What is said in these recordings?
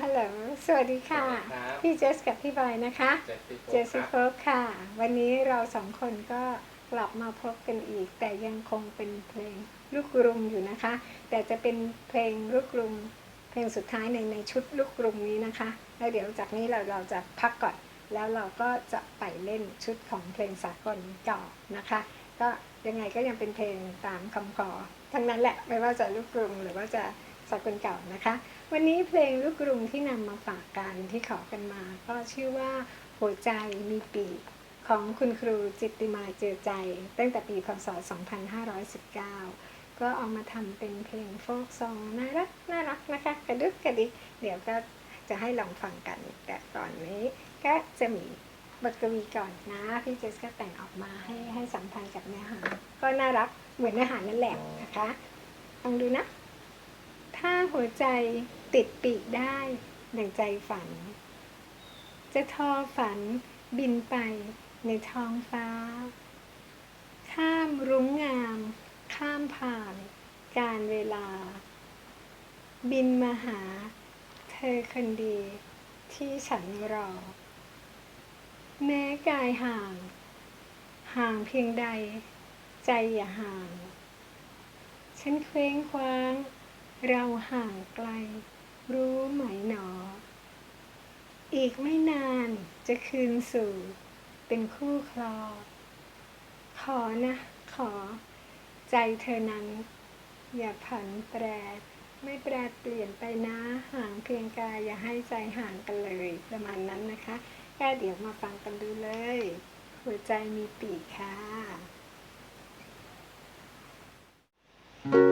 ฮัลโหล สวัสดีค่ะครับพี่เจสกับพี่บอยนะคะ เจสซี่โฟเจสซี่คโฟรับค่ะ วันนี้เราสองคนก็กลับมาพบกันอีก แต่ยังคงเป็นเพลงลูกกรุงอยู่นะคะ แต่จะเป็นเพลงลูกกรุง เพลงสุดท้ายในในชุดลูกกรุงนี้นะคะ แล้วเดี๋ยวจากนี้เราเราจะพักก่อน แล้วเราก็จะไปเล่นชุดของเพลงสากลต่อนะคะ ก็ยังไงก็ยังเป็นเพลงตามคำขอ ทั้งนั้นแหละ ไม่ว่าจะลูกกรุงหรือว่าจะสากลเก่านะคะ วันนี้เพลงลูกกรุงที่นำมาฝากกันที่ขอกันมา ก็ชื่อว่าหัวใจมีปีกของคุณครูจิตติมาเจอใจ ตั้งแต่ปีพศ 2519 ก็เอามาทำเป็นเพลงโฟกซองน่ารักน่ารักนะคะ กระดึกกระดิกเดี๋ยวก็จะให้ลองฟังกัน แต่ก่อนนี้ก็จะมีบทกวีก่อนนะ พี่เจสก็แต่งออกมาให้ให้สัมพันธ์กับเนื้อหา ก็น่ารักเหมือนเนื้อหานั่นแหละนะคะลองดูนะ ถ้าหัวใจ ติดปีกได้ดังใจฝัน จะทอฝันบินไปในท้องฟ้า ข้ามรุ้งงาม ข้ามผ่านการเวลา บินมาหา เธอคนดีที่ฉันรอ แม้กายห่าง ห่างเพียงใด ใจอย่าห่าง ฉันเคว้งคว้าง เราห่างไกล รู้ไหมหนอ อีกไม่นานจะคืนสู่ เป็นคู่ครองขอนะ ขอ ใจเธอนั้น อย่าผันแปร ไม่แปรเปลี่ยนไปนะ ห่างเพียงกายอย่าให้ใจห่างกันเลยประมาณนั้นนะคะก็เดี๋ยวมาฟังกันดูเลย หัวใจมีปีกค่ะห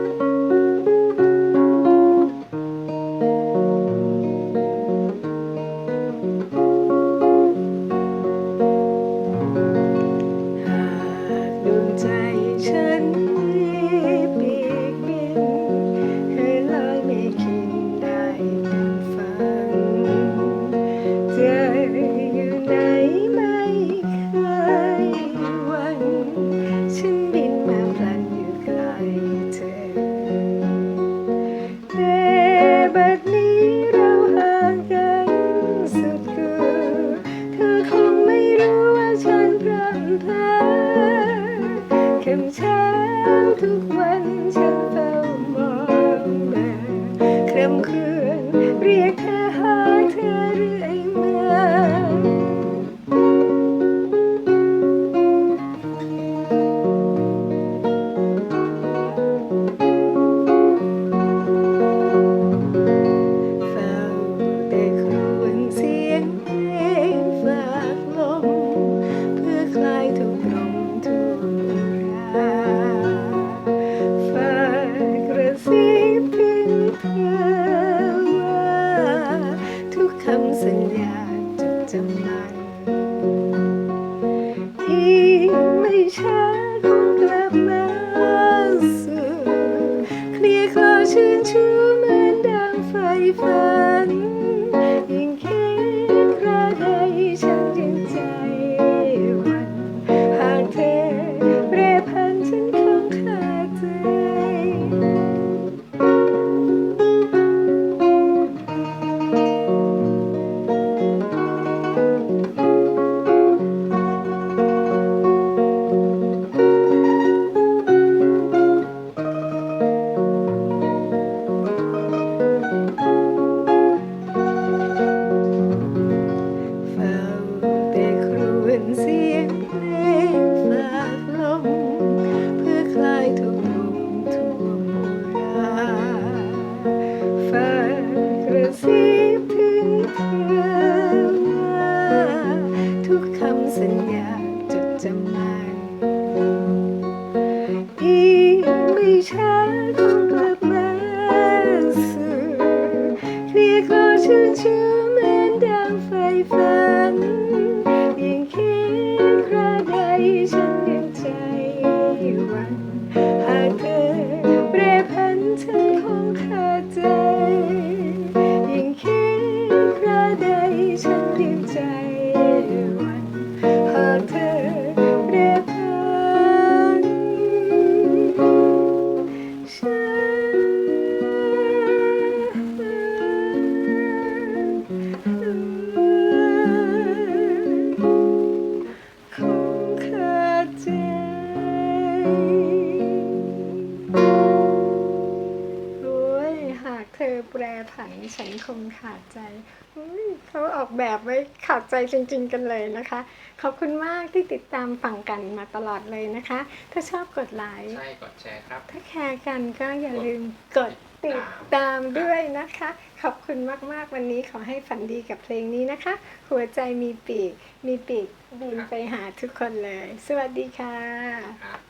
ช้าทุกวันฉันเฝ้ามองมาครำครวญเรียกเธอ ไม่ช้าคงกลับมาสู่เคลียร์คลอชื่นชูเหมือนดังไฟฝัน กระซิบถึงเธอว่าทุกคำสัญญาจดจำไว้อีกไม่ช้าคงกลับมาสื่อเรียกรอชื่นชื่น ฉันคงขาดใจอุ๊ยเขาออกแบบไว้ขาดใจจริง ๆ กันเลยนะคะ ขอบคุณมากที่ติดตามฟังกันมาตลอดเลยนะคะ ถ้าชอบกดไลค์ใช่กดแชร์ครับ ถ้าแคร์กันก็อย่าลืมกดติดตามด้วยนะคะ ขอบคุณมาก ๆ วันนี้ขอให้ฝันดีกับเพลงนี้นะคะ หัวใจมีปีก มีปีกบินไปหาทุกคนเลย สวัสดีค่ะครับ